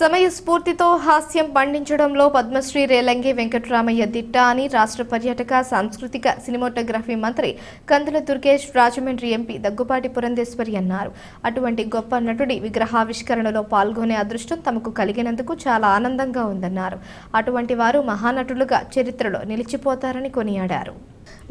సమయ స్ఫూర్తితో హాస్యం పండించడంలో పద్మశ్రీ రేలంగి వెంకటరామయ్య దిట్ట అని రాష్ట్ర పర్యాటక సాంస్కృతిక సినిమాటోగ్రఫీ మంత్రి కందుల దుర్గేష్ రాజమండ్రి ఎంపీ దగ్గుపాటి పురంధేశ్వరి అన్నారు. అటువంటి గొప్ప నటుడి విగ్రహావిష్కరణలో పాల్గొనే అదృష్టం తమకు కలిగినందుకు చాలా ఆనందంగా ఉందన్నారు. అటువంటి వారు మహానటులుగా చరిత్రలో నిలిచిపోతారని కొనియాడారు.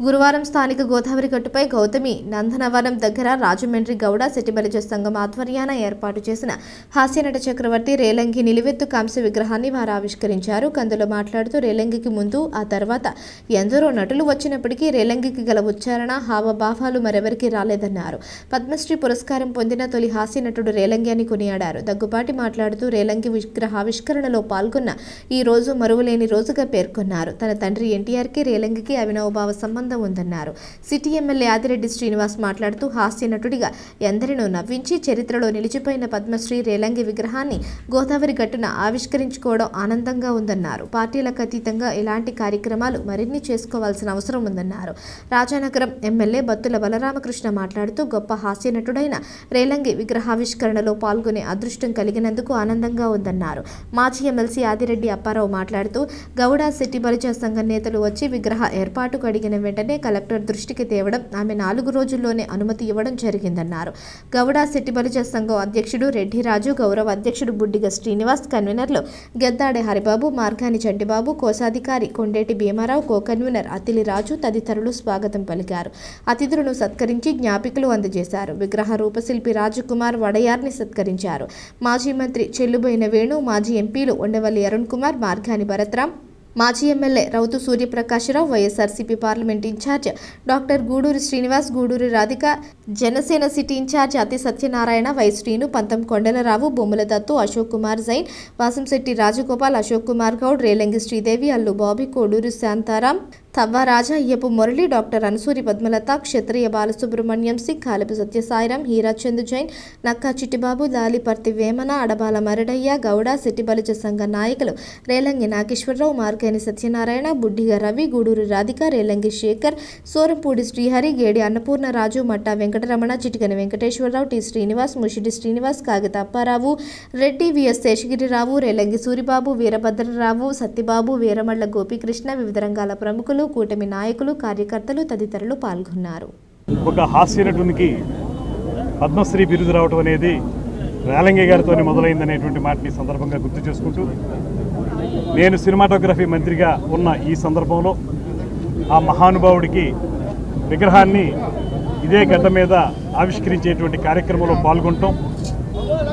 గురువారం స్థానిక గోదావరి గట్టుపై గౌతమి నందనవనం దగ్గర రాజమండ్రి గౌడ సెటిబలిజ సంఘం ఆధ్వర్యాన ఏర్పాటు చేసిన హాస్యనట చక్రవర్తి రేలంగి నిలువెత్తు కాంస్య విగ్రహాన్ని వారు ఆవిష్కరించారు. కందులో మాట్లాడుతూ రేలంగికి ముందు ఆ తర్వాత ఎందరో నటులు వచ్చినప్పటికీ రేలంగికి గల ఉచ్చారణ హావభావాలు మరెవరికి రాలేదన్నారు. పద్మశ్రీ పురస్కారం పొందిన తొలి హాస్య నటుడు రేలంగి అని కొనియాడారు. దగ్గుబాటి మాట్లాడుతూ రేలంగి విగ్రహావిష్కరణలో పాల్గొన్న ఈ రోజు మరువలేని రోజుగా పేర్కొన్నారు. తన తండ్రి ఎన్టీఆర్కి రేలంగికి అవినవభావ సంబంధం ఉందన్నారు. సిటీ ఎమ్మెల్యే ఆదిరెడ్డి శ్రీనివాస్ మాట్లాడుతూ హాస్య నటుడిగా ఎందరినో నవ్వించి చరిత్రలో నిలిచిపోయిన పద్మశ్రీ రేలంగి విగ్రహాన్ని గోదావరి గట్టున ఆవిష్కరించుకోవడం ఆనందంగా ఉందన్నారు. పార్టీలకు అతీతంగా ఇలాంటి కార్యక్రమాలు మరిన్ని చేసుకోవాల్సిన అవసరం ఉందన్నారు. రాజానగరం ఎమ్మెల్యే బత్తుల బలరామకృష్ణ మాట్లాడుతూ గొప్ప హాస్య నటుడైన రేలంగి విగ్రహావిష్కరణలో పాల్గొనే అదృష్టం కలిగినందుకు ఆనందంగా ఉందన్నారు. మాజీ ఎమ్మెల్సీ ఆదిరెడ్డి అప్పారావు మాట్లాడుతూ గౌడ శెట్టి బలిజ సంఘం నేతలు వచ్చి విగ్రహ ఏర్పాటుకు అడిగిన వెంటనే కలెక్టర్ దృష్టికి తేవడం ఆమె నాలుగు రోజుల్లోనే అనుమతి ఇవ్వడం జరిగిందన్నారు. గౌడ శెట్టి బలిజ సంఘం అధ్యక్షుడు రెడ్డిరాజు గౌరవ అధ్యక్షుడు బుడ్డిగ శ్రీనివాస్ కన్వీనర్లు గెద్దాడే హరిబాబు మార్గాని చంటిబాబు కోశాధికారి కొండేటి భీమారావు కో కన్వీనర్ అతిలి రాజు తదితరులు స్వాగతం పలికారు. అతిథులను సత్కరించి జ్ఞాపికలు అందజేశారు. విగ్రహ రూపశిల్పి రాజకుమార్ వడయార్ని సత్కరించారు. మాజీ మంత్రి చెల్లుబోయిన వేణు మాజీ ఎంపీలు ఉండవల్లి అరుణ్ కుమార్ మార్గాని భరత్రాం మాజీ MLA Rautu Suryaprakashrao YSRCP parliament incharge doctor Guduri Srinivas Guduri Radhika Janasena city incharge Athi Satyanarayana Y Srinu Pantham Kondalarao Bommala Dattu Ashok Kumar Jain Vasamsetti Rajagopal Ashok Kumar Goud Relangi Sridevi Allu Bobby Koduru Shantaram Tavvaraja Ayyapu Murali doctor Anasuri Padmalatha Kshatriya Balasubrahmanyam Singh Kalapu Satyasairam Hirachand Jain Nakka Chittibabu Daliparthi Vemana Adabala మరడయ్య Gowda సిట్టిబలిజ సంఘ నాయకులు Relangi Nageswararao Markeni Satyanarayana Buddiga Ravi Guduru Radhika Relangi Sekhar Sorampudi Srihari Gedi Annapurnaraju Matta Venkataramana Chitikani Venkateswararao T Srinivas Mushidi Srinivas Kagitha Apparao Reddy VS Seshagirirao Relangi Suribabu Veerabhadrarao Satyababu Veeramalla Gopikrishna వివిధ రంగాల ప్రముఖులు కూటమి నాయకులు కార్యకర్తలు తదితరులు పాల్గొన్నారు. ఒక హాస్య నటునికి పద్మశ్రీ బిరుదు రావటం అనేది రేలంగి గారితో మొదలైందనేటువంటి మాటని సందర్భంగా గుర్తు చేసుకుంటూ నేను సినిమాటోగ్రఫీ మంత్రిగా ఉన్న ఈ సందర్భంలో ఆ మహానుభావుడికి విగ్రహాన్ని ఇదే గడ్డ మీద ఆవిష్కరించేటువంటి కార్యక్రమంలో పాల్గొనటం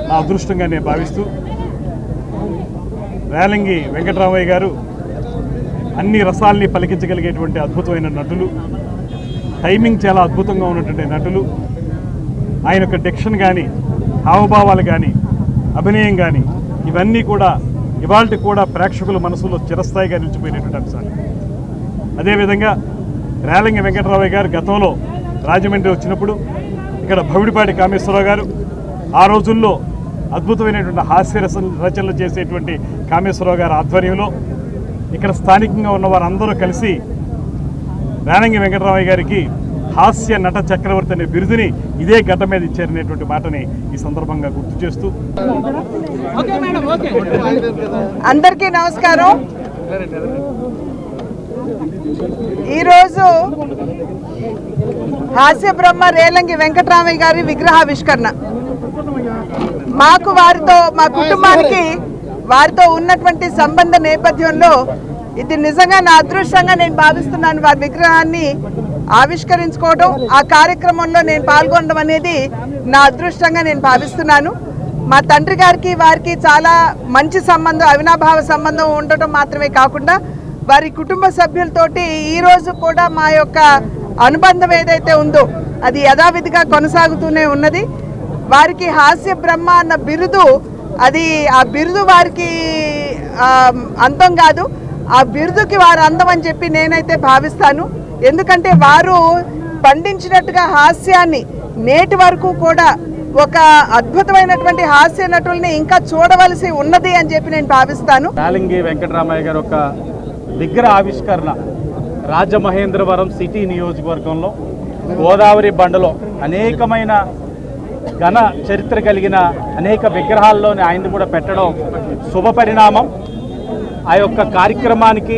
నా అదృష్టంగా నేను భావిస్తూ రేలంగి వెంకటరామయ్య గారు అన్ని రసాల్ని పలికించగలిగేటువంటి అద్భుతమైన నటులు. టైమింగ్ చాలా అద్భుతంగా ఉన్నటువంటి నటులు. ఆయన యొక్క డిక్షన్ కానీ హావభావాలు కానీ అభినయం కానీ ఇవన్నీ కూడా ఇవాళ కూడా ప్రేక్షకుల మనసులో చిరస్థాయిగా నిలిచిపోయినటువంటి అంశాలు. అదేవిధంగా రేలంగి వెంకటరావు గారు గతంలో రాజమండ్రి వచ్చినప్పుడు ఇక్కడ భవిడిపాటి కామేశ్వరరావు గారు ఆ రోజుల్లో అద్భుతమైనటువంటి హాస్య రచనలు చేసేటువంటి కామేశ్వరరావు గారి ఆధ్వర్యంలో ఇక్కడ స్థానికంగా ఉన్న వారందరూ కలిసి రేనంగి వెంకటరామయ్య గారికి హాస్య నట చక్రవర్తి అనే బిరుదుని ఇదే గత మీద ఇచ్చారనేటువంటి మాటని ఈ సందర్భంగా గుర్తు చేస్తూ అందరికీ నమస్కారం. ఈరోజు హాస్య బ్రహ్మ రేలంగి వెంకటరామయ్య గారి విగ్రహావిష్కరణ. మాకు వారితో మా కుటుంబానికి వారితో ఉన్నటువంటి సంబంధ నేపథ్యంలో ఇది నిజంగా నా అదృష్టంగా నేను భావిస్తున్నాను. వారి విగ్రహాన్ని ఆవిష్కరించుకోవడం ఆ కార్యక్రమంలో నేను పాల్గొనడం అనేది నా అదృష్టంగా నేను భావిస్తున్నాను. మా తండ్రి గారికి వారికి చాలా మంచి సంబంధం అవినాభావ సంబంధం ఉండటం మాత్రమే కాకుండా వారి కుటుంబ సభ్యులతోటి ఈరోజు కూడా మా యొక్క అనుబంధం ఏదైతే ఉందో అది యథావిధిగా కొనసాగుతూనే ఉన్నది. వారికి హాస్య బ్రహ్మ అన్న బిరుదు అది ఆ బిరుదు వారికి అంతం కాదు. ఆ బిరుదుకి వారు అందం అని చెప్పి నేనైతే భావిస్తాను. ఎందుకంటే వారు పండించినట్టుగా హాస్యాన్ని నేటి వరకు కూడా ఒక అద్భుతమైనటువంటి హాస్య నటుల్ని ఇంకా చూడవలసి ఉన్నది అని చెప్పి నేను భావిస్తాను. రాలింగి వెంకటరామయ్య గారు ఒక విగ్రహ ఆవిష్కరణ రాజమహేంద్రవరం సిటీ నియోజకవర్గంలో గోదావరి బండలో అనేకమైన ఘన చరిత్ర కలిగిన అనేక విగ్రహాల్లోని ఆయన్ని కూడా పెట్టడం శుభ పరిణామం. ఆ యొక్క కార్యక్రమానికి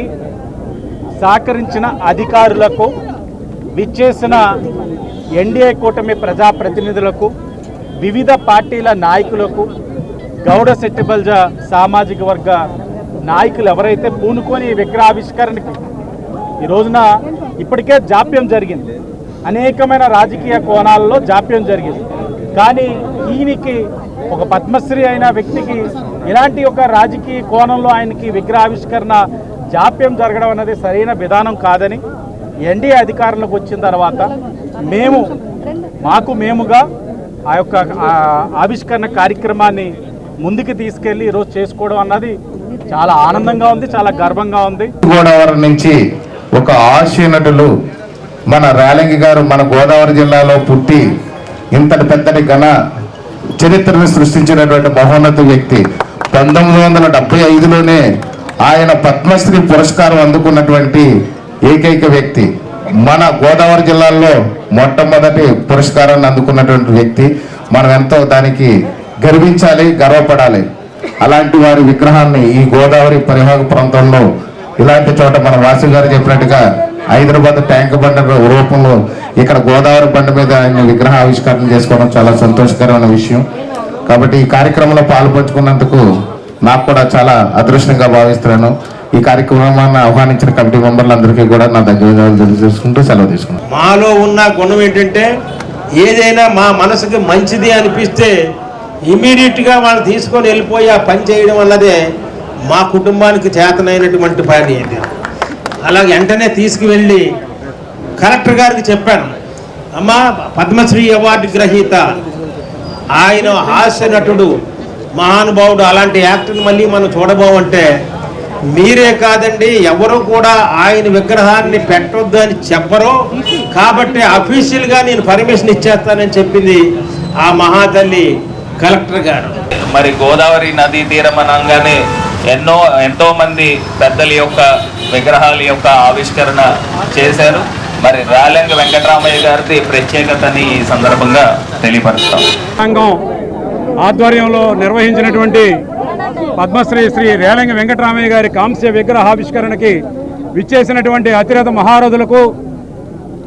సహకరించిన అధికారులకు విచ్చేసిన ఎన్డీఏ కూటమి ప్రజాప్రతినిధులకు వివిధ పార్టీల నాయకులకు గౌడ సెట్టిబల్జ సామాజిక వర్గ నాయకులు ఎవరైతే పూనుకొని ఈ విగ్రహావిష్కరణకి ఈ రోజున ఇప్పటికే జాప్యం జరిగింది. అనేకమైన రాజకీయ కోణాల్లో జాప్యం జరిగింది. కానీ ఈయనకి ఒక పద్మశ్రీ అయిన వ్యక్తికి ఇలాంటి ఒక రాజకీయ కోణంలో ఆయనకి విగ్రహావిష్కరణ జాప్యం జరగడం అనేది సరైన విధానం కాదని ఎన్డీఏ అధికారంలోకి వచ్చిన తర్వాత మేము మాకు మేముగా ఆ యొక్క ఆవిష్కరణ కార్యక్రమాన్ని ముందుకు తీసుకెళ్ళి ఈరోజు చేసుకోవడం అన్నది చాలా ఆనందంగా ఉంది చాలా గర్వంగా ఉంది. గోదావరి నుంచి ఒక ఆశీనటులు మన రేలంగి గారు మన గోదావరి జిల్లాలో పుట్టి ఇంతటి పెద్దటి ఘన చరిత్రను సృష్టించినటువంటి మహోన్నత వ్యక్తి. పంతొమ్మిది వందల డెబ్బై ఐదులోనే ఆయన పద్మశ్రీ పురస్కారం అందుకున్నటువంటి ఏకైక వ్యక్తి. మన గోదావరి జిల్లాలో మొట్టమొదటి పురస్కారాన్ని అందుకున్నటువంటి వ్యక్తి. మనం ఎంతో దానికి గర్వించాలి గర్వపడాలి. అలాంటి వారి విగ్రహాన్ని ఈ గోదావరి పరివాహక ప్రాంతంలో ఇలాంటి చోట మన వాసు గారు చెప్పినట్టుగా హైదరాబాద్ ట్యాంక్ బండ రూపంలో ఇక్కడ గోదావరి బండ మీద ఆయన విగ్రహ ఆవిష్కరణ చేసుకోవడం చాలా సంతోషకరమైన విషయం. కాబట్టి ఈ కార్యక్రమంలో పాల్పంచుకున్నందుకు నాకు కూడా చాలా అదృష్టంగా భావిస్తున్నాను. ఈ కార్యక్రమాన్ని ఆహ్వానించిన కమిటీ మెంబర్లందరికీ కూడా నా ధన్యవాదాలు తెలియజేసుకుంటూ సెలవు తీసుకున్నాను మాలో ఉన్న గుణం ఏంటంటే ఏదైనా మా మనసుకి మంచిది అనిపిస్తే ఇమీడియట్గా వాళ్ళు తీసుకొని వెళ్ళిపోయి ఆ పని చేయడం వల్లదే మా కుటుంబానికి చేతనైనటువంటి పని ఇది అలాగే వెంటనే తీసుకువెళ్ళి కలెక్టర్ గారికి చెప్పాను. అమ్మ పద్మశ్రీ అవార్డు గ్రహీత ఆయన హాస్య నటుడు మహానుభావుడు అలాంటి యాక్టర్ని మళ్ళీ మనం చూడబోమంటే మీరే కాదండి ఎవరు కూడా ఆయన విగ్రహాన్ని పెట్టొద్దు అని చెప్పరు. కాబట్టి అఫీషియల్గా నేను పర్మిషన్ ఇచ్చేస్తానని చెప్పింది ఆ మహాతల్లి కలెక్టర్ గారు. మరి గోదావరి నదీ తీరం అనగానే ఎన్నో ఎంతోమంది పెద్దల యొక్క విగ్రహాల యొక్క ఆవిష్కరణ చేశారు. మరి రాలంగ వెంకటరామయ్య గారిది ప్రత్యేకతని ఈ సందర్భంగా తెలియపరుస్తాం. సంఘం ఆధ్వర్యంలో నిర్వహించినటువంటి పద్మశ్రీ శ్రీ రేలంగి వెంకటరామయ్య గారి కాంస్య విగ్రహావిష్కరణకి విచ్చేసినటువంటి అతిరథ మహారథులకు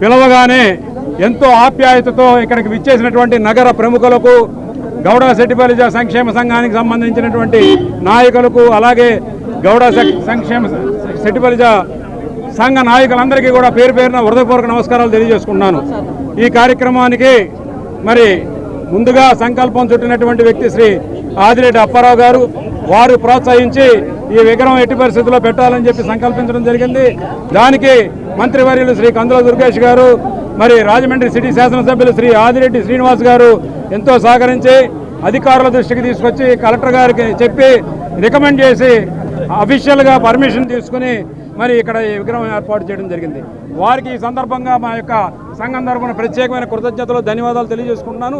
పిలవగానే ఎంతో ఆప్యాయతతో ఇక్కడికి విచ్చేసినటువంటి నగర ప్రముఖులకు గౌడ సెట్టిపల్లి సంక్షేమ సంఘానికి సంబంధించినటువంటి నాయకులకు అలాగే గౌడ సంక్షేమ సెట్టిపల్లి సంఘ నాయకులందరికీ కూడా పేరు పేరున హృదయపూర్వక నమస్కారాలు తెలియజేసుకున్నాను ఈ కార్యక్రమానికి మరి ముందుగా సంకల్పం చుట్టినటువంటి వ్యక్తి శ్రీ ఆదిరెడ్డి అప్పారావు గారు వారు ప్రోత్సహించి ఈ విగ్రహం ఎట్టి పరిస్థితుల్లో పెట్టాలని చెప్పి సంకల్పించడం జరిగింది. దానికి మంత్రివర్యులు శ్రీ కందుల దుర్గేష్ గారు మరి రాజమండ్రి సిటీ శాసనసభ్యులు శ్రీ ఆదిరెడ్డి శ్రీనివాస్ గారు ఎంతో సహకరించి అధికారుల దృష్టికి తీసుకొచ్చి కలెక్టర్ గారికి చెప్పి రికమెండ్ చేసి అఫీషియల్గా పర్మిషన్ తీసుకుని మరి ఇక్కడ ఈ విగ్రహం ఏర్పాటు చేయడం జరిగింది. వారికి ఈ సందర్భంగా మా యొక్క సంఘం తరఫున ప్రత్యేకమైన కృతజ్ఞతలు ధన్యవాదాలు తెలియజేసుకుంటున్నాను.